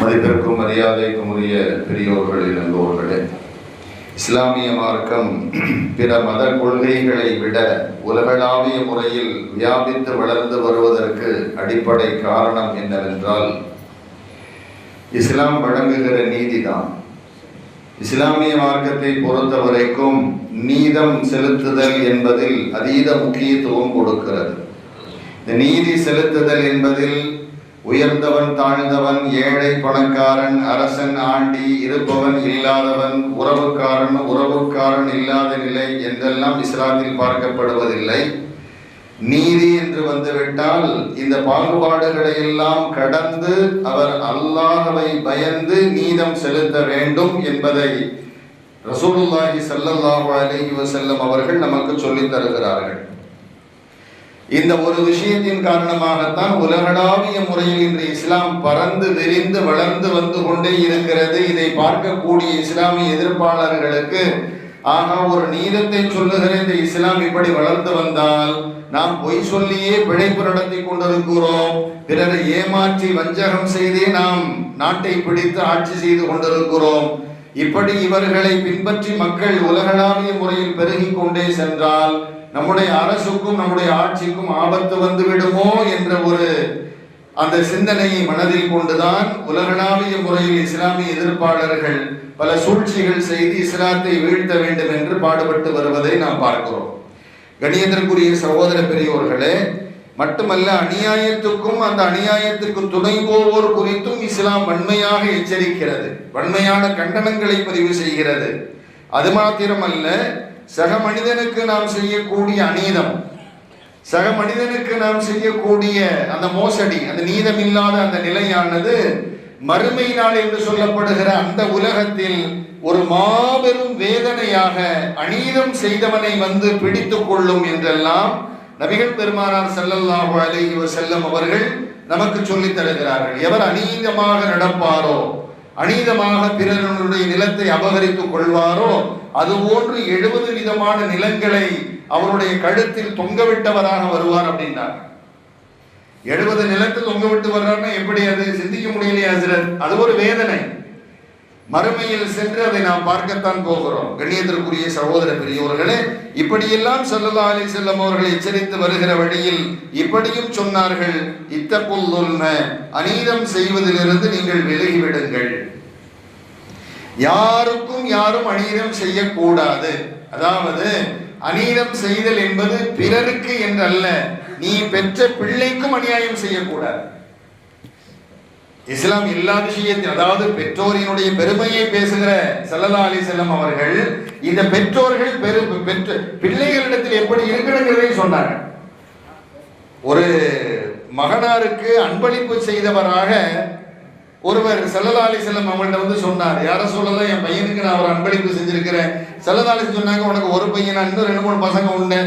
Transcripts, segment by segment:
மதிப்பிற்கும் மரியாதைக்கும் உரிய பெரியோர்களே நல்லோர்களே இஸ்லாமிய மார்க்கம் பிற மத கொள்கைகளை விட உலகளாவிய முறையில் வியாபித்து வளர்ந்து வருவதற்கு அடிப்படை காரணம் என்னவென்றால் இஸ்லாம் வழங்குகிற நீதிதான். இஸ்லாமிய மார்க்கத்தை பொறுத்த வரைக்கும் நீதம் செலுத்துதல் என்பதில் அதீத முக்கியத்துவம் கொடுக்கிறது. இந்த நீதி செலுத்துதல் என்பதில் உயர்ந்தவன் தாழ்ந்தவன் ஏழை பணக்காரன் அரசன் ஆண்டி இருப்பவன் இல்லாதவன் உறவுக்காரன் உறவுக்காரன் இல்லாத நிலை என்றெல்லாம் இஸ்லாத்தில் பார்க்கப்படுவதில்லை. நீதி என்று வந்துவிட்டால் இந்த பாகுபாடுகளை எல்லாம் கடந்து அவர் அல்லாஹவை பயந்து நீதம் செலுத்த வேண்டும் என்பதை ரசூலுல்லாஹி சல்லல்லாஹு அலைஹி வசல்லம் அவர்கள் நமக்கு சொல்லித் தருகிறார்கள். இந்த ஒரு விஷயத்தின் காரணமாகத்தான் உலகளாவிய முறையில் இன்று இஸ்லாம் பறந்து விரிந்து வளர்ந்து வந்து கொண்டே இருக்கிறது. இதை பார்க்கக்கூடிய இஸ்லாமிய எதிர்ப்பாளர்களுக்கு ஆனால் ஒரு நீதத்தை சொல்லுகிற இந்த இஸ்லாம் இப்படி வளர்ந்து வந்தால் நாம் பொய் சொல்லியே பிழைப்பு நடத்தி கொண்டிருக்கிறோம். பிறரை ஏமாற்றி வஞ்சகம் செய்தே நாம் நாட்டை பிடித்து ஆட்சி செய்து கொண்டிருக்கிறோம். இப்படி இவர்களை பின்பற்றி மக்கள் உலகளாவிய முறையில் பெருகிக் கொண்டே சென்றால் நம்முடைய அரசுக்கும் நம்முடைய ஆட்சிக்கும் ஆபத்து வந்து விடுமோ என்ற ஒரு அந்த சிந்தனையை மனதில் கொண்டுதான் உலகளாவிய முறையில் இஸ்லாமிய எதிர்ப்பாளர்கள் பல சூழ்ச்சிகள் செய்து இஸ்லாத்தை வீழ்த்த வேண்டும் என்று பாடுபட்டு வருவதை நாம் பார்க்கிறோம். கணியத்திற்குரிய சகோதர பெரியோர்களே மட்டுமல்ல அநியாயத்துக்கும் அந்த அநியாயத்துக்கு துணை போவோர் குறித்தும் இஸ்லாம் வன்மையாக எச்சரிக்கிறது. வன்மையான கண்டனங்களை பதிவு செய்கிறது. அது மாத்திரமல்ல சக மனிதனுக்கு நாம் செய்யக்கூடிய அநீதம் சக மனிதனுக்கு நாம் செய்யக்கூடிய அந்த மோசடி அந்த நீதம் இல்லாத அந்த நிலையானது மறுமை நாள் என்று சொல்லப்படுகிற அந்த உலகத்தில் ஒரு மாபெரும் வேதனையாக அநீதம் செய்தவனை வந்து பிடித்துக் கொள்ளும் என்றெல்லாம் நபிகள் பெருமானார் செல்லல்லாஹு அலைஹி செல்லும் அவர்கள் நமக்கு சொல்லித் தருகிறார்கள். எவர் அநீதமாக நடப்பாரோ அநீதமாக பிறருடைய நிலத்தை அபகரித்துக் கொள்வாரோ? அதுபோன்று எழுபது விதமான நிலங்களை அவருடைய கழுத்தில் தொங்கவிட்டவராக வருவார் அப்படின்னார். எழுபது நிலத்தில் தொங்க விட்டு வர்றாருன்னா எப்படி அது? சிந்திக்க முடியலையே ஹசரத். அது ஒரு வேதனை. மறுமையில் சென்று அதை நாம் பார்க்கத்தான் போகிறோம். கண்ணியத்திற்குரிய சகோதர பெரியோர்களே இப்படியெல்லாம் சல்லல்லா அலி செல்லம் அவர்களை எச்சரித்து வருகிற வழியில் இப்படியும் சொன்னார்கள். இத்தப்புல் அநீதம் செய்வதிலிருந்து நீங்கள் விலகிவிடுங்கள். யாருக்கும் யாரும் அநீதம் செய்யக்கூடாது. அதாவது அநீதம் செய்தல் என்பது பிறருக்கு என்றல்ல. நீ பெற்ற பிள்ளைக்கும் அநியாயம் செய்யக்கூடாது. இஸ்லாம் எல்லா விஷயத்தையும் அதாவது பெற்றோரினுடைய பெருமையை பேசுகிற சல்லல்லா அலி செல்லம் அவர்கள் இந்த பெற்றோர்கள் பெரு பெற்ற பிள்ளைகளிடத்தில் எப்படி இருக்கணுங்கிறதை சொன்னாங்க. ஒரு மகனாருக்கு அன்பளிப்பு செய்தவராக ஒருவர் செல்லலாலி செல்லம் அவங்கள்ட்ட வந்து சொன்னார் யார சொல்லலாம் என் பையனுக்கு நான் ஒரு அன்பளிப்பு செஞ்சிருக்கிறேன். செல்லலாளி சொன்னாங்க உனக்கு ஒரு பையனா? இன்னும் ரெண்டு மூணு பசங்க உண்டு.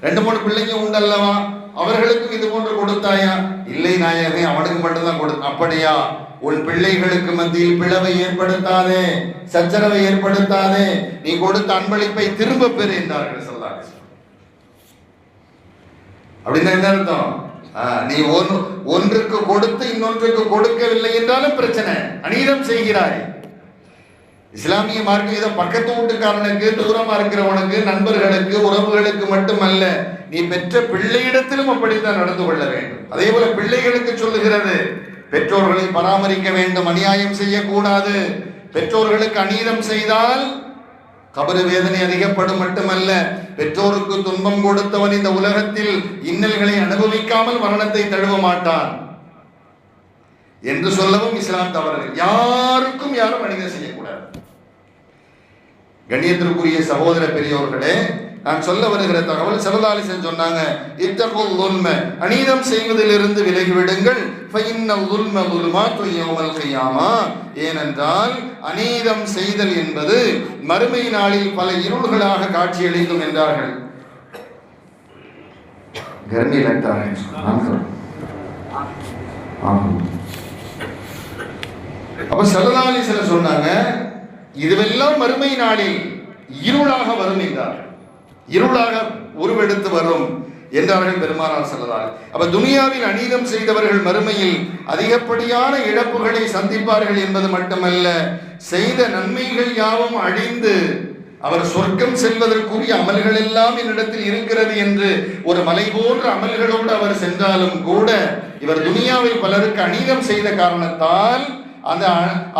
ரெண்டு மூணு பிள்ளைங்க உண்டு அல்லவா அவர்களுக்கும் இது போன்று கொடுத்தாயா? இல்லை நாயகமே அவனுக்கு மட்டும்தான் கொடு அப்படியா? உன் பிள்ளைகளுக்கு மத்தியில் பிளவை ஏற்படுத்தாதே சச்சரவை ஏற்படுத்தாதே. நீ கொடுத்த அன்பளிப்பை திரும்ப பெறு என்றார்கள் சொல்லாங்க அப்படின்னா என்ன அர்த்தம்? நீ ஒன்று ஒன்றுக்கு கொடுத்து இன்னொன்றுக்கு கொடுக்கவில்லை என்றாலும் பிரச்சனை. அநீதம் செய்கிறாய். இஸ்லாமிய மார்க்கம் இதை பக்கத்து வீட்டுக்காரனுக்கு தூரமா இருக்கிறவனுக்கு நண்பர்களுக்கு உறவுகளுக்கு மட்டுமல்ல நீ பெற்ற பிள்ளையிடத்திலும் அப்படித்தான் நடந்து கொள்ள வேண்டும். அதே போல பிள்ளைகளுக்கு சொல்லுகிறது பெற்றோர்களை பராமரிக்க வேண்டும் அநியாயம் செய்யக்கூடாது. பெற்றோர்களுக்கு அநீதம் செய்தால் கபரு வேதனை அதிகப்படும் மட்டுமல்ல பெற்றோருக்கு துன்பம் கொடுத்தவன் இந்த உலகத்தில் இன்னல்களை அனுபவிக்காமல் மரணத்தை தழுவ மாட்டான். என்று சொல்லவும் இஸ்லாம் தவறு யாருக்கும் யாரும் அநீதம் செய்யக்கூடாது. கண்ணியத்திற்குரிய சகோதர பெரியோர்களே நான் சொல்ல வருகிற தகவல் செலதாலிசன் சொன்னாங்க. இத்தகுல் உல்ம அநீதம் செய்வதிலிருந்து விலகிவிடுங்கள். ஏனென்றால் அநீதம் செய்தல் என்பது மறுமை நாளில் பல இருள்களாக காட்சியளிக்கும் என்றார்கள். அப்ப செலதாலிசன் சொன்னாங்க இதுவெல்லாம் மறுமை நாளில் இருளாக வரும் என்றார்கள் இருளாக உருவெடுத்து வரும் என்றார்கள் பெருமானார் செல்லதார் அப்ப துனியாவில் அநீதம் செய்தவர்கள் மறுமையில் அதிகப்படியான இழப்புகளை சந்திப்பார்கள் என்பது மட்டுமல்ல செய்த நன்மைகள் யாவும் அழிந்து அவர் சொர்க்கம் செல்வதற்குரிய அமல்கள் எல்லாம் என்னிடத்தில் இருக்கிறது என்று ஒரு மலை போன்ற அமல்களோடு அவர் சென்றாலும் கூட இவர் துனியாவில் பலருக்கு அநீதம் செய்த காரணத்தால் அந்த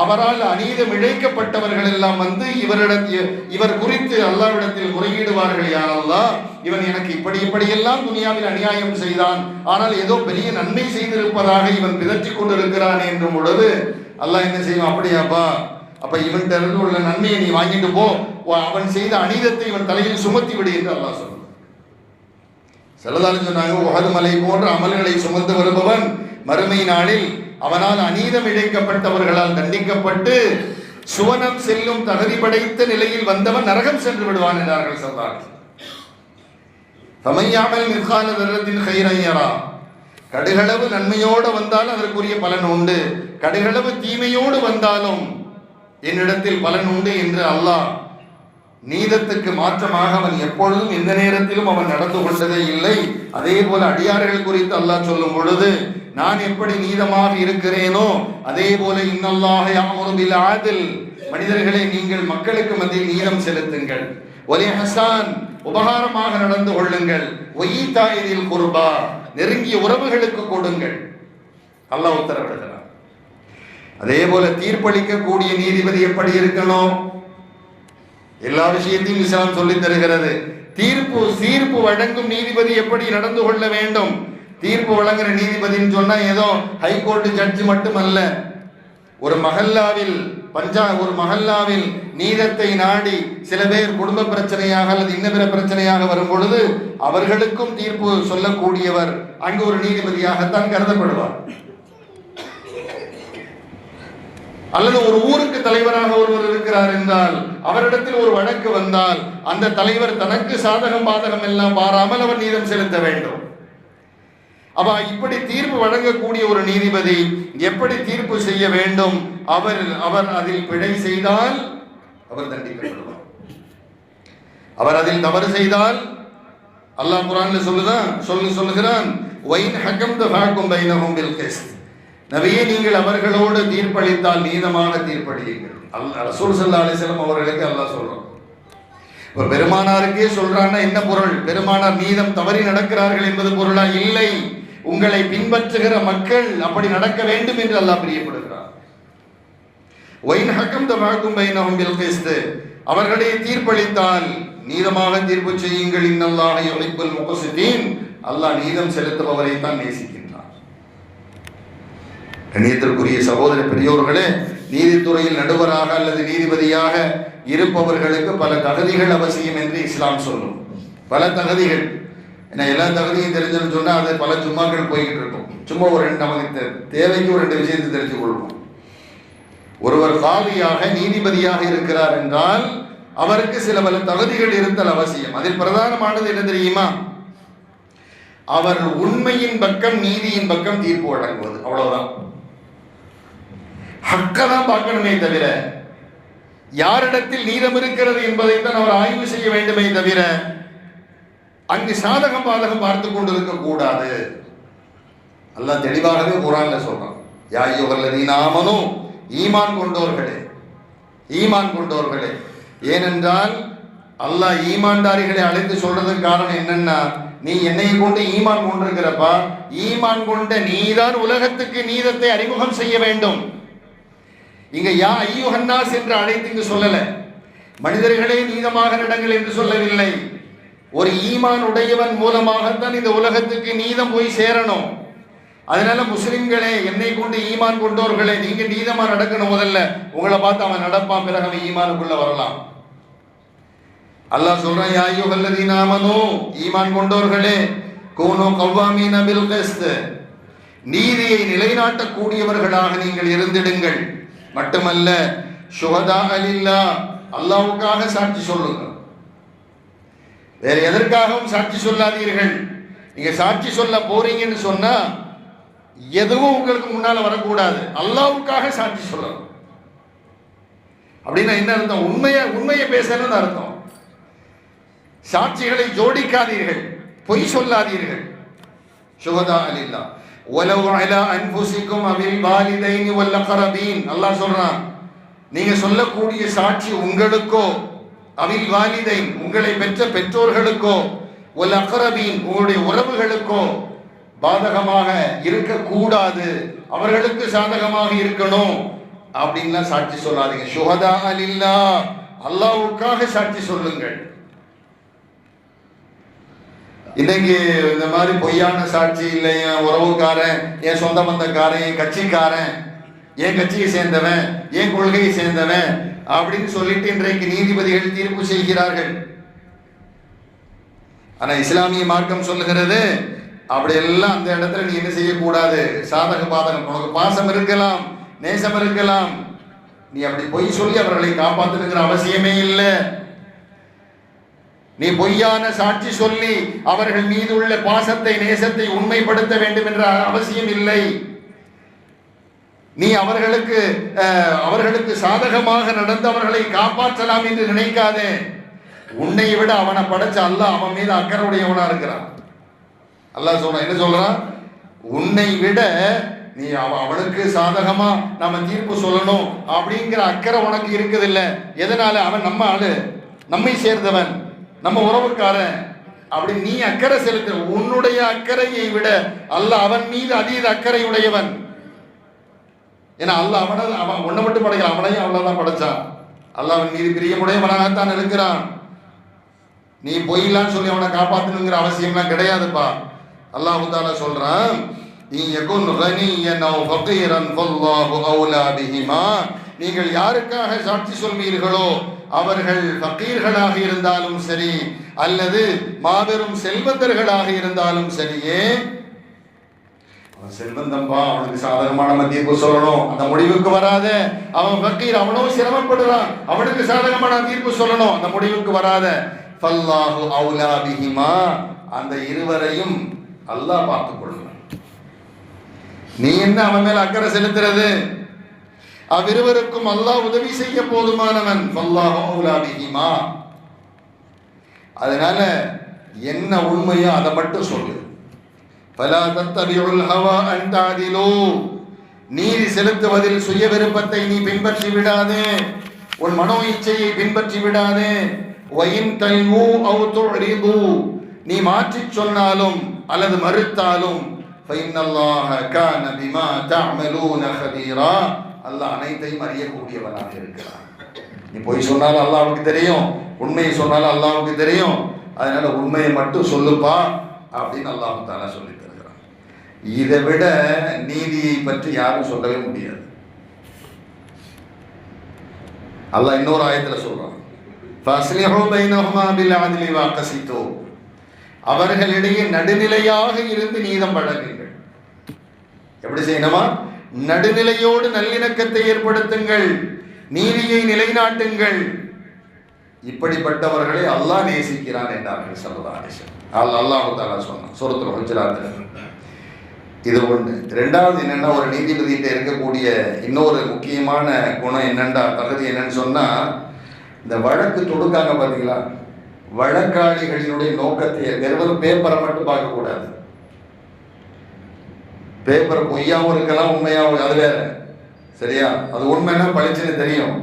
அவரால் அநீதம் இழைக்கப்பட்டவர்கள் எல்லாம் வந்து இவரிடத்தில் இவர் குறித்து அல்லாவிடத்தில் முறையிடுவார்கள் யாரல்லா இவன் எனக்கு இப்படி இப்படியெல்லாம் துனியாவில் அநியாயம் செய்தான். ஆனால் ஏதோ பெரிய நன்மை செய்திருப்பதாக இவன் பிதற்றி கொண்டிருக்கிறான் என்றும் பொழுது அல்லாஹ் என்ன செய்வான்? அப்படியாப்பா அப்ப இவன் இருந்து உள்ள நன்மையை நீ வாங்கிட்டு போ. அவன் செய்த அநீதத்தை இவன் தலையில் சுமத்தி விடு என்று அல்லாஹ் சொல்றான் செல்லதாலும் சொன்னாங்க உகது மலை போன்ற அமல்களை சுமந்து வருபவன் மறுமை நாளில் அவனால் அநீதம் இழைக்கப்பட்டவர்களால் தண்டிக்கப்பட்டு சுவனம் செல்லும் தகுதி படைத்த நிலையில் வந்தவன் நரகம் சென்று விடுவான் என்றார்கள் சொன்னார்கள் தமையாமல் மிர்கால தரத்தின் கைரையரா கடுகளவு நன்மையோடு வந்தால் அதற்குரிய பலன் உண்டு. கடுகளவு தீமையோடு வந்தாலும் என்னிடத்தில் பலன் உண்டு என்று அல்லாஹ் நீதத்துக்கு மாற்றமாக அவன் எப்பொழுதும் எந்த நேரத்திலும் அவன் நடந்து கொண்டதே இல்லை. அதே போல அடியார்கள் குறித்து அல்லாஹ் சொல்லும் பொழுது நான் எப்படி நீதமாக இருக்கிறேனோ அதே போல இன்னல்லாக யாமுரு பில் ஆதில் மனிதர்களை நீங்கள் மக்களுக்கு மத்தியில் நீதம் செலுத்துங்கள். ஒலி ஹசான் உபகாரமாக நடந்து கொள்ளுங்கள். ஒய் தாயிரில் குருபா நெருங்கிய உறவுகளுக்கு கொடுங்கள். அல்லாஹ் உத்தரவிடுகிறார் அதே போல தீர்ப்பளிக்கக்கூடிய நீதிபதி எப்படி இருக்கணும்? எல்லா விஷயத்தையும் இஸ்லாம் சொல்லித் தருகிறது. தீர்ப்பு தீர்ப்பு வழங்கும் நீதிபதி எப்படி நடந்து கொள்ள வேண்டும்? தீர்ப்பு வழங்குற நீதிபதின்னு சொன்னா ஏதோ ஹைகோர்ட் ஜட்ஜ் மட்டுமல்ல. ஒரு மஹல்லாவில் பஞ்சா ஒரு மஹல்லாவில் நீதத்தை நாடி சில பேர் குடும்ப பிரச்சனையாக அல்லது இன்ன பிற பிரச்சனையாக வரும் பொழுது அவர்களுக்கும் தீர்ப்பு சொல்லக்கூடியவர் அங்கு ஒரு நீதிபதியாகத்தான் கருதப்படுவார். அல்லது ஒரு ஊருக்கு தலைவராக ஒருவர் இருக்கிறார் என்றால் அவரிடத்தில் ஒரு வழக்கு வந்தால் அந்த தலைவர் தனக்கு சாதகம் பாதகம் எல்லாம் பாராமல் அவர் நீதம் செலுத்த வேண்டும். அப்ப இப்படி தீர்ப்பு வழங்கக்கூடிய ஒரு நீதிபதி எப்படி தீர்ப்பு செய்ய வேண்டும்? அவர் அவர் அதில் பிழை செய்தால் அவர் தண்டிக்கப்படுவார். அவர் அதில் தவறு செய்தால் அல்லாஹ் குரான்ல சொல்லுதான் சொல்லு சொல்லுகிறான். வைன் ஹக்கம் தஃபாக்கும் பைனஹும் பில் கிஸ்த். நபியே நீங்கள் அவர்களோடு தீர்ப்பளித்தால் நீதமான தீர்ப்பளியுங்கள். அல் ரசூல் சல்லா அலைஹி அவர்களுக்கு அல்லாஹ் சொல்றான். இப்போ பெருமானாருக்கே சொல்றான்னா என்ன பொருள்? பெருமானார் நீதம் தவறி நடக்கிறார்கள் என்பது பொருளா? இல்லை. உங்களை பின்பற்றுகிற மக்கள் அப்படி நடக்க வேண்டும் என்று அல்லாஹ் பிரியப்படுகிறார். ஒயின் ஹக்கம் தபாக்கும் பைனஹும் பில் கிஸ்த் தீர்ப்பளித்தால் நீதமாக தீர்ப்பு செய்யுங்கள். இன்னல்லாஹ யுஹிப்புல் முக்ஸிதீன் அல்லாஹ் நீதம் செலுத்துபவரை தான் நேசிக்கின்றார். கணியத்திற்குரிய சகோதர பெரியோர்களே நீதித்துறையில் நடுவராக அல்லது நீதிபதியாக இருப்பவர்களுக்கு பல தகுதிகள் அவசியம் என்று இஸ்லாம் சொல்லும். பல தகுதிகள். ஏன்னா எல்லா தகுதியும் தெரிஞ்சுன்னு சொன்னால் அது பல சும்மாக்கள் போய்கிட்டு இருக்கும். சும்மா ஒரு ரெண்டு நமக்கு தேவைக்கு ஒரு ரெண்டு விஷயத்தை தெரிஞ்சு கொள்வோம். ஒருவர் காவியாக நீதிபதியாக இருக்கிறார் என்றால் அவருக்கு சில பல தகுதிகள் இருத்தல் அவசியம். அதில் பிரதானமானது என்ன தெரியுமா? அவர் உண்மையின் பக்கம் நீதியின் பக்கம் தீர்ப்பு வழங்குவது. அவ்வளவுதான். ஹக்கை தான் பார்க்கணுமே தவிர யாரிடத்தில் நீதம் இருக்கிறது என்பதை தான் அவர் ஆய்வு செய்ய வேண்டுமே தவிர அங்கு சாதகம் பாதகம் பார்த்து கொண்டிருக்க கூடாது. அல்லாஹ் தெளிவாகவே குரான்ல சொல்றான். யாயுகல்லதி நாமனும் ஈமான் கொண்டோர்களே ஈமான் கொண்டோர்களே. ஏனென்றால் அல்லாஹ் ஈமான்தாரிகளை அழைத்து சொல்றதுக்கு காரணம் என்னன்னா நீ என்னை கொண்டு ஈமான் கொண்டிருக்கிறப்பா ஈமான் கொண்ட நீதான் உலகத்துக்கு நீதத்தை அறிமுகம் செய்ய வேண்டும். இங்க யா ஐயுஹன்னாஸ் என்று அழைத்து இங்கு சொல்லல. மனிதர்களே நீதமாக நடங்கள் என்று சொல்லவில்லை. ஒரு ஈமான் உடையவன் மூலமாகத்தான் இந்த உலகத்துக்கு நீதம் போய் சேரணும். அதனால முஸ்லிம்களே என்னை கொண்டு ஈமான் கொண்டோர்களே நீங்க நீதமா நடக்கணும் முதல்ல. உங்களை பார்த்து அவன் நடப்பான் பிறகு அவன் ஈமானுக்குள்ள வரலாம். அல்லாஹ் சொல்றான் யாயோ வல்லதி நாமனோ ஈமான் கொண்டோர்களே கோனோ கவ்வாமீன பில் நீதியை நிலைநாட்டக்கூடியவர்களாக நீங்கள் இருந்திடுங்கள். மட்டுமல்ல சுகதா அலில்லா அல்லாவுக்காக சாட்சி சொல்லுங்கள். வேற எதற்காகவும் சாட்சி சொல்லாதீர்கள். நீங்க சாட்சி சொல்ல போறீங்கன்னு சொன்னா எதுவும் உங்களுக்கு முன்னால வரக்கூடாது. அல்லாவுக்காக சாட்சி சொல்லணும். அப்படின்னா என்ன அர்த்தம்? உண்மையை உண்மையை பேசணும்னு அர்த்தம். சாட்சிகளை ஜோடிக்காதீர்கள். பொய் சொல்லாதீர்கள். சுகதா அலில்லா உலவு அலா அன்புசிக்கும் அவில் வல்ல பரபீன் அல்லாஹ் சொல்றான் நீங்க சொல்லக்கூடிய சாட்சி உங்களுக்கோ அவில் வாலிதை உங்களை பெற்ற பெற்றோர்களுக்கோ ஒல் அக்கரபீன் உங்களுடைய உறவுகளுக்கோ பாதகமாக இருக்கக்கூடாது. அவர்களுக்கு சாதகமாக இருக்கணும். அப்படின்லாம் சாட்சி சொல்லாதீங்க. சுகதா அலில்லா. அல்லாவுக்காக சாட்சி சொல்லுங்கள். இன்னைக்கு இந்த மாதிரி பொய்யான சாட்சி இல்லை. என் உறவுக்காரன் என் சொந்த பந்தக்காரன் என் கட்சிக்காரன் என் கட்சியை சேர்ந்தவன் என் கொள்கையை சேர்ந்தவன் அப்படின்னு சொல்லிட்டு இன்றைக்கு நீதிபதிகள் தீர்ப்பு செய்கிறார்கள். ஆனா இஸ்லாமிய மார்க்கம் சொல்லுகிறது அப்படி எல்லாம் அந்த இடத்துல நீ என்ன செய்யக்கூடாது? சாதக பாதகம் உனக்கு பாசம் இருக்கலாம் நேசம் இருக்கலாம். நீ அப்படி பொய் சொல்லி அவர்களை காப்பாத்துங்கிற அவசியமே இல்லை. நீ பொய்யான சாட்சி சொல்லி அவர்கள் மீது உள்ள பாசத்தை நேசத்தை உண்மைப்படுத்த வேண்டும் என்ற அவசியம் இல்லை. நீ அவர்களுக்கு அவர்களுக்கு சாதகமாக நடந்து அவர்களை காப்பாற்றலாம் என்று நினைக்காதே. உன்னை விட அவனை படைச்ச அல்லாஹ் அவன் மீது அக்கறையுடையவனா இருக்கிறான். அல்லாஹ் சொல்றான் என்ன சொல்றான் உன்னை விட நீ அவ அவனுக்கு சாதகமா நம்ம தீர்ப்பு சொல்லணும் அப்படிங்கிற அக்கறை உனக்கு இருக்குது இல்ல எதனால? அவன் நம்ம ஆளு நம்மை சேர்ந்தவன் நம்ம உறவுக்காரன் அப்படி நீ அக்கறை செலுத்த உன்னுடைய அக்கறையை விட அல்ல அவன் மீது அதீத அக்கறை உடையவன் ஏன்னா அல்லாஹ் அவனை அவன் ஒன்றை மட்டும் படைக்கல அவனையும் அவ்வளோதான் படைச்சான். அல்லாஹ் அவன் மீது பிரியமுடையவனாகத்தான் இருக்கிறான். நீ பொய்லான்னு சொல்லி அவனை காப்பாத்தணுங்கிற அவசியம்லாம் கிடையாதுப்பா. அல்லாஹு தாலா சொல்றான் நீ எகுன் ரனி என்ன ஃபகீரன் ஃபல்லாஹு அவுலா பிஹிமா. நீங்கள் யாருக்காக சாட்சி சொல்வீர்களோ அவர்கள் ஃபக்கீர்களாக இருந்தாலும் சரி அல்லது மாபெரும் செல்வந்தர்களாக இருந்தாலும் சரியே அவன் செல்வந்தம்பா அவனுக்கு சாதகமான தீர்ப்பு சொல்லணும். அந்த முடிவுக்கு வராத. அவன் ஃபக்கீர் அவனும் சிரமப்படுறான். அவனுக்கு சாதகமான தீர்ப்பு சொல்லணும். அந்த முடிவுக்கு வராத. ஃபல்லாஹு அவுலா பிஹிமா. அந்த இருவரையும் அல்லாஹ் பார்த்து கொள்வான். நீ என்ன அவன் மேல அக்கறை செலுத்துறது? அவ்விருவருக்கும் அல்லாஹ் உதவி செய்ய போதுமானவன். ஃபல்லாஹு அவுலா பிஹிமா. அதனால என்ன உண்மையோ அதை மட்டும் சொல்லு. பலா தத்தபியுள் ஹவா அண்டாதிலோ நீதி செலுத்துவதில் சுய விருப்பத்தை நீ பின்பற்றி விடாதே. உன் மனோ இச்சையை பின்பற்றி விடாதே. வயின் தல்வு அவு நீ மாற்றிச் சொன்னாலும் அல்லது மறுத்தாலும் ஃபைன் அல்லாஹ் அனைத்தையும் அறியக்கூடியவனாக இருக்கிறான். நீ போய் சொன்னாலும் அல்லாவுக்கு தெரியும். உண்மையை சொன்னாலும் அல்லாவுக்கு தெரியும். அதனால உண்மையை மட்டும் சொல்லுப்பா அப்படின்னு அல்லாஹு தானே சொல்லி இதை விட நீதியை பற்றி யாரும் சொல்லவே முடியாது. அல்லாஹ் இன்னொரு ஆயத்தில் சொல்றான். வாக்கசித்தோ அவர்களிடையே நடுநிலையாக இருந்து நீதம் வழங்குங்கள். எப்படி செய்யணுமா? நடுநிலையோடு நல்லிணக்கத்தை ஏற்படுத்துங்கள். நீதியை நிலைநாட்டுங்கள். இப்படிப்பட்டவர்களை அல்லாஹ் நேசிக்கிறான் என்றார்கள் சல்லா அலிசன் அல்லாஹ் அல்லாஹு தாலா சொன்னான் சுரத்தில் ஹுஜராத்தில் இது ஒன்று ரெண்டாவது என்னன்னா ஒரு நீதிபதியிட்ட இருக்கக்கூடிய இன்னொரு முக்கியமான குணம் என்னண்டா தகுதி என்னன்னு சொன்னால் இந்த வழக்கு தொடுக்காங்க பார்த்தீங்களா வழக்காளிகளினுடைய நோக்கத்தை வெறும் பேப்பரை மட்டும் பார்க்கக்கூடாது பேப்பர் பொய்யாகவும் இருக்கலாம் உண்மையாகவும் அது வேற. சரியா? அது உண்மைன்னா பளிச்சுன்னு தெரியும்.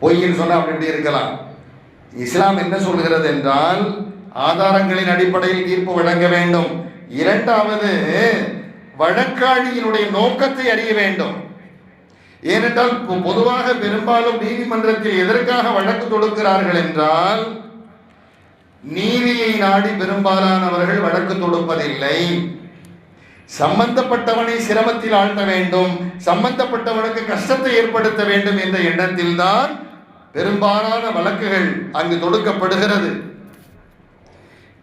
பொய்ன்னு சொன்னால் அப்படி இப்படி இருக்கலாம். இஸ்லாம் என்ன சொல்கிறது என்றால் ஆதாரங்களின் அடிப்படையில் தீர்ப்பு வழங்க வேண்டும். இரண்டாவது வழக்காளியினுடைய நோக்கத்தை அறிய வேண்டும். ஏனென்றால் பொ- பொதுவாக பெரும்பாலும் நீதிமன்றத்தில் எதற்காக வழக்கு தொடுக்கிறார்கள் என்றால் நீதியை நாடி பெரும்பாலானவர்கள் வழக்கு தொடுப்பதில்லை. சம்பந்தப்பட்டவனை சிரமத்தில் ஆழ்த்த வேண்டும். சம்பந்தப்பட்டவனுக்கு கஷ்டத்தை ஏற்படுத்த வேண்டும் என்ற எண்ணத்தில்தான் பெரும்பாலான வழக்குகள் அங்கு தொடுக்கப்படுகிறது.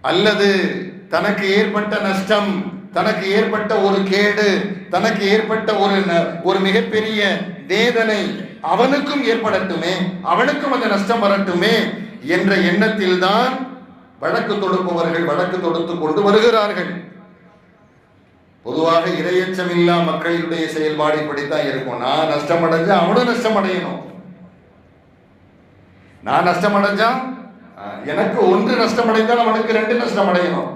அல்லது தனக்கு ஏற்பட்ட நஷ்டம் தனக்கு ஏற்பட்ட ஒரு கேடு தனக்கு ஏற்பட்ட ஒரு ந- ஒரு மிகப்பெரிய வேதனை அவனுக்கும் ஏற்படட்டுமே அவனுக்கும் அந்த நஷ்டம் வரட்டுமே என்ற எண்ணத்தில்தான் வழக்கு தொடுப்பவர்கள் வழக்கு தொடுத்து கொண்டு வருகிறார்கள். பொதுவாக இரையச்சம் இல்லா மக்களுடைய செயல்பாடு இப்படித்தான் இருக்கும். நான் நஷ்டம் அடைஞ்சா அவனும் நஷ்டம் அடையணும் நான் நஷ்டம் அடைஞ்சா எனக்கு ஒன்று நஷ்டம் அடைந்தால் அவனுக்கு ரெண்டு நஷ்டம் அடையணும்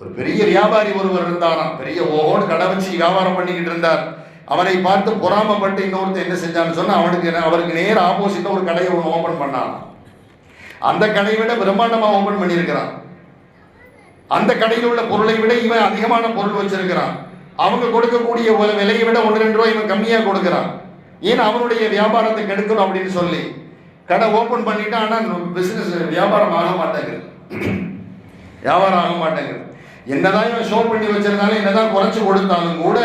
ஒரு பெரிய வியாபாரி ஒருவர் இருந்தாராம். பெரிய ஓஹோன்னு கடை வச்சு வியாபாரம் பண்ணிக்கிட்டு இருந்தார். அவரை பார்த்து பொறாமப்பட்டு இன்னொருத்தர் என்ன செஞ்சான்னு சொன்னால் அவனுக்கு என்ன- அவருக்கு நேர் ஆப்போசிட்ல ஒரு கடையை ஒன்று ஓப்பன் பண்ணான். அந்த கடையை விட பிரம்மாண்டமாக ஓப்பன் பண்ணியிருக்கிறான். அந்த கடையில் உள்ள பொருளை விட இவன் அதிகமான பொருள் வச்சிருக்கிறான். அவங்க கொடுக்கக்கூடிய ஒரு விலையை விட ஒன்று ரெண்டு ரூபாய் இவன் கம்மியாக கொடுக்குறான். ஏன் அவனுடைய வியாபாரத்தை கெடுக்கணும் அப்படின்னு சொல்லி. கடை ஓப்பன் பண்ணிட்டான் ஆனால் பிஸ்னஸ் வியாபாரம் ஆக மாட்டேங்குது. வியாபாரம் ஆக மாட்டேங்குது. என்னதான் இவன் ஷோ பண்ணி வச்சிருந்தாலும் என்னதான் குறைச்சு கொடுத்தாலும் கூட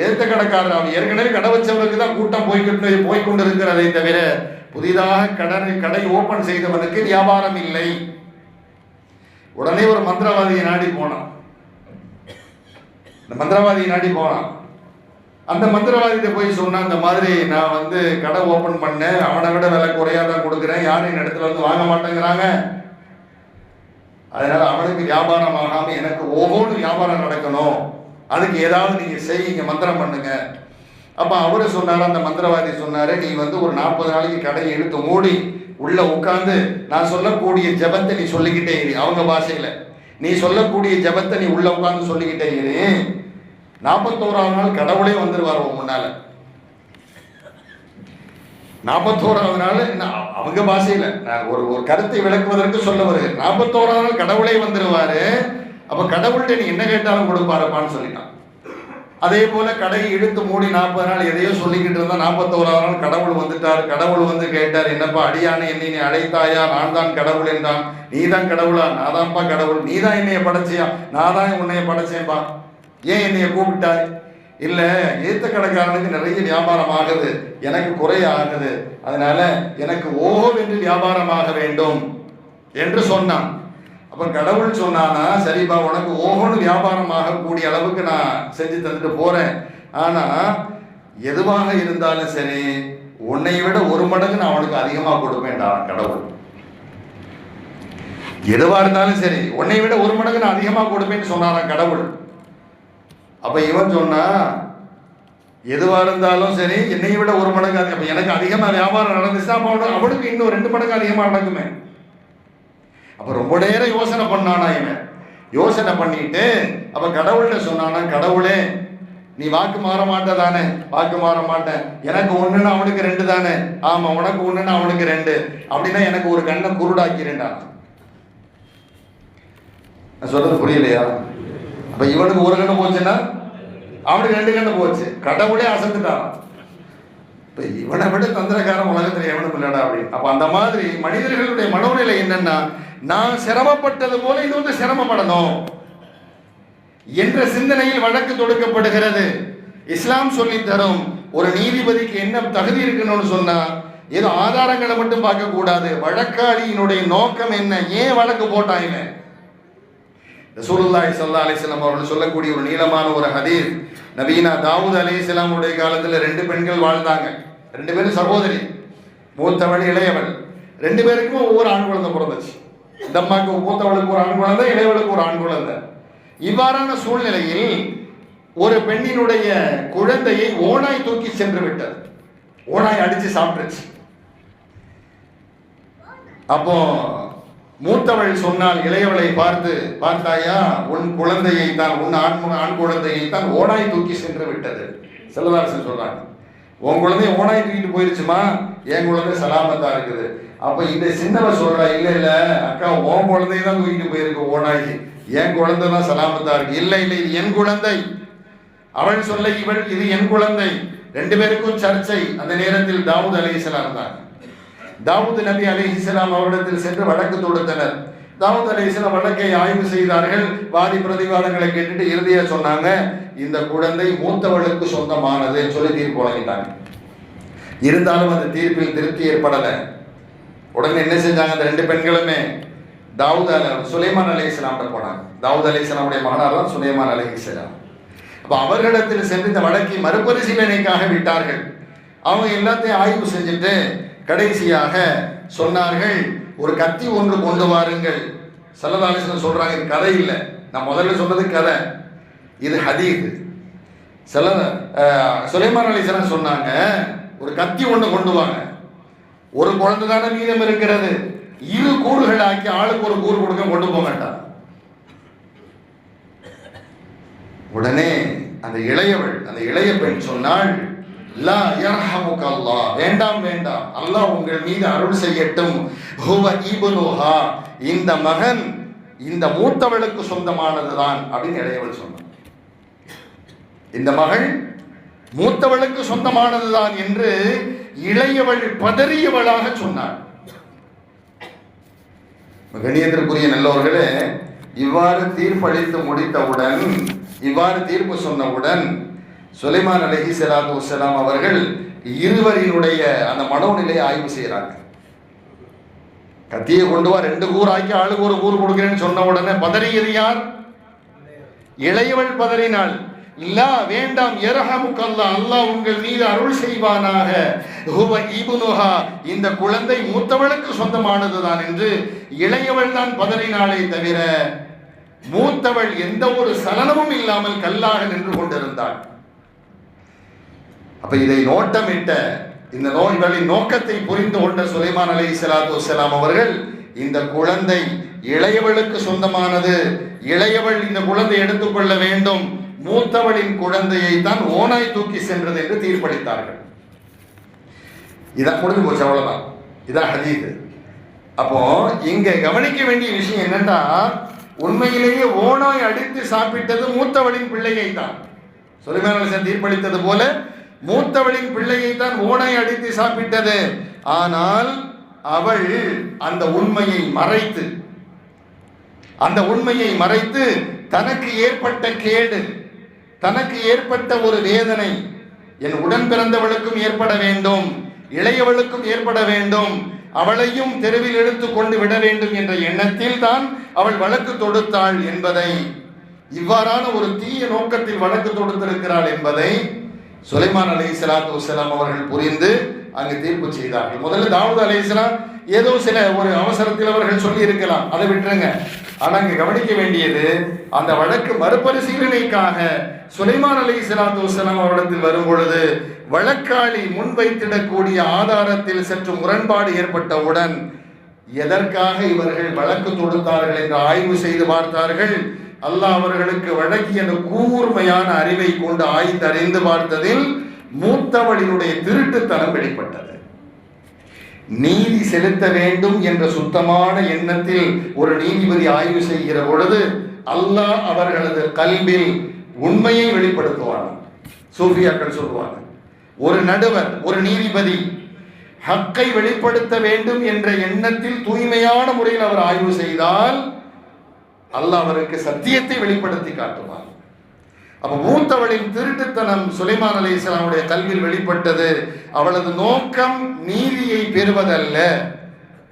எதிர்த்த கடைக்காரர் அவன் ஏற்கனவே கடை வச்சவனுக்கு தான் கூட்டம் போய்கிட்டு போய்கொண்டு இருக்கிறதை தவிர புதிதாக கடன் கடை ஓபன் செய்தவனுக்கு வியாபாரம் இல்லை. உடனே ஒரு மந்திரவாதியை நாடி போனான். இந்த மந்திரவாதியை நாடி போனான். அந்த மந்திரவாதிகிட்ட போய் சொன்னா இந்த மாதிரி நான் வந்து கடை ஓபன் பண்ணேன். அவனை விட விலை குறையா தான் கொடுக்குறேன். யாரும் இடத்துல வந்து வாங்க மாட்டேங்கிறாங்க. அதனால அவனுக்கு வியாபாரம் ஆகாம எனக்கு ஒவ்வொன்றும் வியாபாரம் நடக்கணும். அதுக்கு ஏதாவது நீங்க செய்யுங்க மந்திரம் பண்ணுங்க. அப்ப அவரு சொன்னாரு அந்த மந்திரவாதி சொன்னாரு நீ வந்து ஒரு நாற்பது நாளைக்கு கடையை எடுத்து மூடி உள்ள உட்காந்து நான் சொல்லக்கூடிய ஜபத்தை நீ சொல்லிக்கிட்டே இரு. அவங்க பாஷையில. நீ சொல்லக்கூடிய ஜபத்தை நீ உள்ள உட்காந்து சொல்லிக்கிட்டே இரு. நாற்பத்தோராம் நாள் கடவுளே வந்துருவார் உன் முன்னால. நாற்பத்தோராவது நாள் நான் அவங்க பாஷையில். நான் ஒரு ஒரு கருத்தை விளக்குவதற்கு சொல்ல வருகிறேன். நாற்பத்தோராவது நாள் கடவுளே வந்துடுவார் அப்போ கடவுள்கிட்ட நீ என்ன கேட்டாலும் கொடுப்பாருப்பான்னு சொல்லிட்டான். அதே போல கடையை இழுத்து மூடி நாற்பது நாள் எதையோ சொல்லிக்கிட்டு இருந்தா நாற்பத்தோராவது நாள் கடவுள் வந்துட்டார். கடவுள் வந்து கேட்டார் என்னப்பா அடியானே என்னை நீ அழைத்தாயா? நான் தான் கடவுள் என்றான். நீ தான் கடவுளா? நான் தான்ப்பா கடவுள். நீ தான் என்னைய படைச்சியா? நான் தான் உன்னைய படைச்சேன்பா ஏன் என்னைய கூப்பிட்டாய் இல்லை ஏத்த கடைக்காரனுக்கு நிறைய வியாபாரம் ஆகுது எனக்கு குறைய ஆகுது அதனால எனக்கு ஓவென்று என்று வியாபாரமாக வேண்டும் என்று சொன்னான். அப்போ கடவுள் சொன்னானா சரிப்பா உனக்கு ஓஹோன்னு வியாபாரம் ஆகக்கூடிய அளவுக்கு நான் செஞ்சு தந்துட்டு போறேன். ஆனால் எதுவாக இருந்தாலும் சரி உன்னை விட ஒரு மடங்கு நான் அவனுக்கு அதிகமாக கொடுப்பேன்டா கடவுள். எதுவாக இருந்தாலும் சரி உன்னை விட ஒரு மடங்கு நான் அதிகமாக கொடுப்பேன்னு சொன்னாரான் கடவுள். அப்போ இவன் சொன்னா எதுவாக இருந்தாலும் சரி என்னை விட ஒரு மடங்கு அதிகம். அப்போ எனக்கு அதிகமாக வியாபாரம் நடந்துச்சுன்னா அப்ப அவனுக்கு அவனுக்கு இன்னும் ரெண்டு மடங்கு அதிகமாக நடக்குமே. அப்போ ரொம்ப நேரம் யோசனை பண்ணானா இவன். யோசனை பண்ணிட்டு அப்போ கடவுள்கிட்ட சொன்னானா கடவுளே நீ வாக்கு மாற மாட்ட தானே வாக்கு மாற மாட்டேன். எனக்கு ஒன்றுன்னு அவனுக்கு ரெண்டு தானே? ஆமாம் உனக்கு ஒன்றுன்னு அவனுக்கு ரெண்டு. அப்படின்னா எனக்கு ஒரு கண்ணை குருடாக்கிறேன்டா நான் சொல்றது புரியலையா? அப்போ இவனுக்கு ஒரு கண்ணு போச்சுன்னா அவனுக்கு ரெண்டு கண்ணு போச்சு. கடவுளே அசந்துட்டான். இப்ப இவனை விட தந்திரக்காரன் உலகத்துல எவனும் இல்லடா அப்படின்னு அப்ப அந்த மாதிரி மனிதர்களுடைய மனோநிலை என்னன்னா நான் சிரமப்பட்டது போல இது வந்து சிரமப்படணும் என்ற சிந்தனையில் வழக்கு தொடுக்கப்படுகிறது. இஸ்லாம் சொல்லி தரும் ஒரு நீதிபதிக்கு என்ன தகுதி இருக்கணும்னு சொன்னா ஏதோ ஆதாரங்களை மட்டும் பார்க்க கூடாது வழக்காளியினுடைய நோக்கம் என்ன? ஏன் வழக்கு போட்டாங்க ரசூலுல்லாஹி சல்லா அலிஸ்லாம் அவர்கள் சொல்லக்கூடிய ஒரு நீளமான ஒரு ஹதீர் நவீனா தாவூத் அலைஹிஸ்ஸலாமுடைய காலத்தில் ரெண்டு பெண்கள் வாழ்ந்தாங்க. ரெண்டு பேரும் சகோதரி. மூத்தவள் இளையவள். ரெண்டு பேருக்கும் ஒவ்வொரு ஆண் குழந்தை பிறந்துச்சு. இந்த அம்மாக்கு மூத்தவளுக்கு ஒரு ஆண் குழந்தை இளையவளுக்கு ஒரு ஆண் குழந்தை. இவ்வாறான சூழ்நிலையில் ஒரு பெண்ணினுடைய குழந்தையை ஓனாய் தூக்கி சென்று விட்டது. ஓனாய் அடிச்சு சாப்பிட்டுருச்சு. அப்போ மூத்தவள் சொன்னால் இளையவளை பார்த்து பார்த்தாயா உன் குழந்தையை தான் உன் ஆண் ஆண் குழந்தையை தான் ஓடாய் தூக்கி சென்று விட்டது. செல்வதாரசன் சொல்றாங்க உன் குழந்தைய ஓனாய் தூக்கிட்டு போயிருச்சுமா? என் குழந்தை சலாமத்தா இருக்குது. அப்ப இந்த சின்னவ சொல்றா இல்ல இல்ல அக்கா உன் குழந்தைய தான் தூக்கிட்டு போயிருக்கு ஓனாய் என் குழந்தை தான் சலாமத்தா இருக்கு. இல்ல இல்ல இது என் குழந்தை. அவள் சொல்ல இவள் இது என் குழந்தை. ரெண்டு பேருக்கும் சர்ச்சை. அந்த நேரத்தில் தாவூத் அலைஹிஸ்ஸலாம் தான். தாவூத் நபி இஸ்லாம் அவரிடத்தில் சென்று வழக்கு தொடுத்தனர். தாவூத் அலைஹிஸ்ஸலாம் வழக்கை ஆய்வு செய்தார்கள். வாதி பிரதிவாதங்களை கேட்டுட்டு இறுதியா சொன்னாங்க இந்த குழந்தை மூத்தவளுக்கு சொந்தமானது சொல்லி தீர்ப்பு வழங்கிட்டாங்க. இருந்தாலும் அந்த தீர்ப்பில் திருப்தி ஏற்படலை. உடனே என்ன செஞ்சாங்க அந்த ரெண்டு பெண்களுமே? தாவூத் அல சுலைமான் அலைஹிஸ்ஸலாம்கிட்ட போனாங்க. தாவூத் அலைஹிஸ்ஸலாமுடைய மகனார் தான் சுலைமான் இஸ்லாம் இப்போ அவர்களிடத்தில் சென்று இந்த வழக்கை மறுபரிசீலனைக்காக விட்டார்கள். அவங்க எல்லாத்தையும் ஆய்வு செஞ்சுட்டு கடைசியாக சொன்னார்கள் ஒரு கத்தி ஒன்று கொண்டு வாருங்கள். சல்லதாலிசன் சொல்றாங்க இது கதை இல்லை. நான் முதல்ல சொன்னது கதை. இது ஹதீது செல்ல சுலைமான் அலிசன் சொன்னாங்க ஒரு கத்தி ஒன்று கொண்டு வாங்க. ஒரு குழந்தை தானே மீதம் இருக்கிறது. இரு கூறுகள் ஆக்கி ஆளுக்கு ஒரு கூறு கொடுக்க கொண்டு போக மாட்டான் உடனே அந்த இளையவள் அந்த இளைய பெண் சொன்னாள் வேண்டாம் வேண்டாம். அல்லாஹ் உங்கள் மீது அருள் செய்யட்டும். இந்த மகன் இந்த மூத்தவளுக்கு சொந்தமானதுதான் அப்படின்னு இளையவள் சொன்னான். இந்த மகள் மூத்தவளுக்கு சொந்தமானதுதான் என்று இளையவள் பதறியவளாக சொன்னாள். கணியத்திற்குரிய நல்லவர்களே இவ்வாறு தீர்ப்பளித்து முடித்தவுடன் இவ்வாறு தீர்ப்பு சொன்னவுடன் சுலைமான் அலஹி சலாத்து வசலாம் அவர்கள் இருவரினுடைய அந்த மனோநிலையை ஆய்வு செய்கிறாங்க. கத்தியை கொண்டு வா ரெண்டு கூறு ஆக்கி ஆளுக்கு ஒரு கூறு கொடுக்கிறேன்னு சொன்ன உடனே பதறியது யார்? இளையவள் பதறினாள். இல்லா வேண்டாம் எரஹமுக்கல்லா அல்லாஹ் உங்கள் மீது அருள் செய்வானாக. ஹுவ இபுனுஹா இந்த குழந்தை மூத்தவளுக்கு சொந்தமானதுதான் என்று இளையவள் தான் பதறினாளே தவிர மூத்தவள் எந்த ஒரு சலனமும் இல்லாமல் கல்லாக நின்று கொண்டிருந்தாள். அப்ப இதை நோட்டமிட்ட இந்த நோய்களின் நோக்கத்தை புரிந்து கொண்ட சுலைமான் அலை சலாத்து வலாம் அவர்கள் இந்த குழந்தை இளையவளுக்கு சொந்தமானது இளையவள் இந்த குழந்தை எடுத்துக்கொள்ள வேண்டும் மூத்தவளின் குழந்தையை தான் ஓனாய் தூக்கி சென்றது என்று தீர்ப்பளித்தார்கள். இதான் முடிஞ்சு போச்சு அவ்வளவுதான். இதான் ஹதீது அப்போ இங்க கவனிக்க வேண்டிய விஷயம் என்னன்னா உண்மையிலேயே ஓனாய் அடித்து சாப்பிட்டது மூத்தவளின் பிள்ளையை தான். சுலைமான தீர்ப்பளித்தது போல மூத்தவளின் பிள்ளையை தான் ஓனை அடித்து சாப்பிட்டது. ஆனால் அவள் அந்த உண்மையை மறைத்து அந்த உண்மையை மறைத்து தனக்கு ஏற்பட்ட கேடு தனக்கு ஏற்பட்ட ஒரு வேதனை என் உடன் பிறந்தவளுக்கும் ஏற்பட வேண்டும் இளையவளுக்கும் ஏற்பட வேண்டும் அவளையும் தெருவில் எடுத்து கொண்டு விட வேண்டும் என்ற எண்ணத்தில் தான் அவள் வழக்கு தொடுத்தாள் என்பதை இவ்வாறான ஒரு தீய நோக்கத்தில் வழக்கு தொடுத்திருக்கிறாள் என்பதை சுலைமான் அலி சலாத்து வலாம் அவர்கள் புரிந்து அங்கு தீர்ப்பு செய்தார்கள். முதல்ல தாவூத் அலை ஏதோ சில ஒரு அவசரத்தில் அவர்கள் சொல்லி இருக்கலாம் அதை விட்டுருங்க. ஆனா இங்க கவனிக்க வேண்டியது அந்த வழக்கு மறுபரிசீலனைக்காக சுலைமான் அலி சலாத்து வலாம் அவரிடத்தில் வரும் பொழுது வழக்காளி முன்வைத்திடக்கூடிய ஆதாரத்தில் சற்று முரண்பாடு ஏற்பட்டவுடன் எதற்காக இவர்கள் வழக்கு தொடுத்தார்கள் என்று ஆய்வு செய்து பார்த்தார்கள்? அல்லாஹ் அவர்களுக்கு வழங்கிய அந்த கூர்மையான அறிவை கொண்டு ஆய்ந்தறிந்து பார்த்ததில் மூத்தவளினுடைய திருட்டுத்தனம் வெளிப்பட்டது. நீதி செலுத்த வேண்டும் என்ற சுத்தமான எண்ணத்தில் ஒரு நீதிபதி ஆய்வு செய்கிற பொழுது அல்லாஹ் அவர்களது கல்வில் உண்மையை வெளிப்படுத்துவார் சூஃபியாக்கள் சொல்லுவாங்க ஒரு நடுவர் ஒரு நீதிபதி ஹக்கை வெளிப்படுத்த வேண்டும் என்ற எண்ணத்தில் தூய்மையான முறையில் அவர் ஆய்வு செய்தால் அல்ல அவருக்கு சத்தியத்தை வெளிப்படுத்தி காட்டுவார் அப்ப மூத்தவளின் திருட்டுத்தனம் சுலைமான் அலி இஸ்லாமுடைய கல்வியில் வெளிப்பட்டது. அவளது நோக்கம் நீதியை பெறுவதல்ல.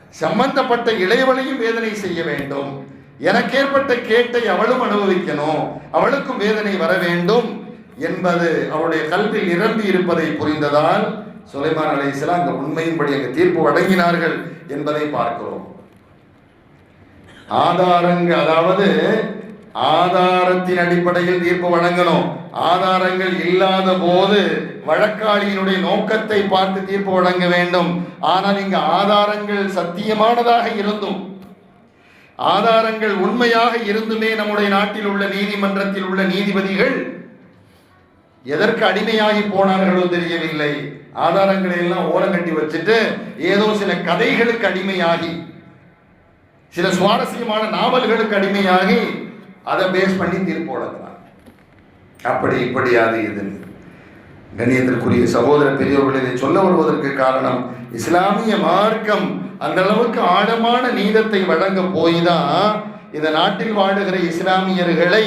சம்பந்தப்பட்ட இளையவளையும் வேதனை செய்ய வேண்டும். எனக்கு ஏற்பட்ட கேட்டை அவளும் அனுபவிக்கணும். அவளுக்கும் வேதனை வர வேண்டும் என்பது அவருடைய கல்வியில் நிரம்பி இருப்பதை புரிந்ததால் சுலைமான் அலி இஸ்லாம் அந்த உண்மையின்படி அங்கு தீர்ப்பு வழங்கினார்கள் என்பதை பார்க்கிறோம். ஆதாரங்கள் அதாவது ஆதாரத்தின் அடிப்படையில் தீர்ப்பு வழங்கணும். ஆதாரங்கள் இல்லாத போது வழக்காளியினுடைய நோக்கத்தை பார்த்து தீர்ப்பு வழங்க வேண்டும். ஆனால் இங்கு ஆதாரங்கள் சத்தியமானதாக இருந்தும் ஆதாரங்கள் உண்மையாக இருந்துமே நம்முடைய நாட்டில் உள்ள நீதிமன்றத்தில் உள்ள நீதிபதிகள் எதற்கு அடிமையாகி போனார்களோ தெரியவில்லை. ஆதாரங்களை எல்லாம் ஓரங்கட்டி வச்சுட்டு ஏதோ சில கதைகளுக்கு அடிமையாகி சில சுவாரஸ்யமான நாவல்களுக்கு அடிமையாகி அதை பேஸ் பண்ணி தீர்ப்பு வழங்குறாங்க அப்படி இப்படி அது இது. கண்ணியத்திற்குரிய சகோதர பெரியவர்கள் இதை சொல்ல வருவதற்கு காரணம் இஸ்லாமிய மார்க்கம் அந்த அளவுக்கு ஆழமான நீதத்தை வழங்க போய் தான் இந்த நாட்டில் வாழுகிற இஸ்லாமியர்களை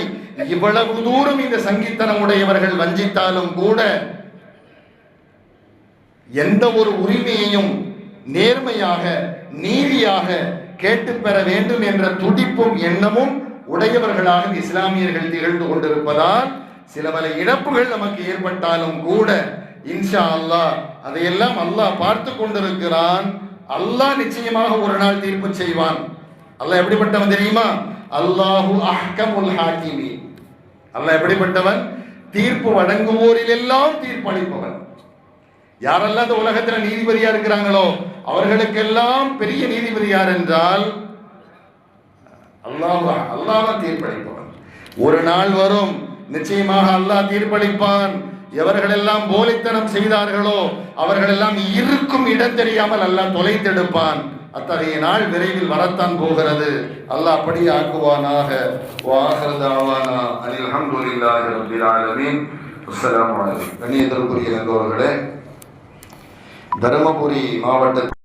இவ்வளவு தூரம் இந்த சங்கித்தனம் உடையவர்கள் வஞ்சித்தாலும் கூட எந்த ஒரு உரிமையையும் நேர்மையாக நீதியாக கேட்டு பெற வேண்டும் என்ற துடிப்பும் எண்ணமும் உடையவர்களாக இஸ்லாமியர்கள் திகழ்ந்து கொண்டிருப்பதால் சில பல இழப்புகள் நமக்கு ஏற்பட்டாலும் கூட இன்ஷா அல்லாஹ் அதையெல்லாம் அல்லாஹ் பார்த்து கொண்டிருக்கிறான். அல்லாஹ் நிச்சயமாக ஒரு நாள் தீர்ப்பு செய்வான். அல்லாஹ் எப்படிப்பட்டவன் தெரியுமா? அல்லாஹு அஹ்கமுல் ஹாக்கிமி அல்லாஹ் எப்படிப்பட்டவன்? தீர்ப்பு வழங்குவோரில் எல்லாம் தீர்ப்பளிப்பவன். யாரெல்லாம் இந்த உலகத்துல நீதிபதியா இருக்கிறாங்களோ அவர்களுக்கெல்லாம் பெரிய நீதிபதி யார் என்றால் அல்லாஹா அல்லாஹ் தீர்ப்பளிப்பவன். ஒரு நாள் வரும் நிச்சயமாக அல்லாஹ் தீர்ப்பளிப்பான். எவர்களெல்லாம் போலித்தனம் செய்தார்களோ அவர்களெல்லாம் இருக்கும் இடம் தெரியாமல் அல்லாஹ் தொலைத்தெடுப்பான். அத்தகைய நாள் விரைவில் வரத்தான் போகிறது. அல்லாஹ் அப்படி ஆக்குவானாக. வாஹர்தாவானா அனில் அல்ஹம்துலில்லாஹி ரபில் ஆலமீன். அஸ்ஸலாமு அலைக்கும். கண்ணியத்திற்குரிய நண்பர்களே தருமபுரி மாவட்டத்தில்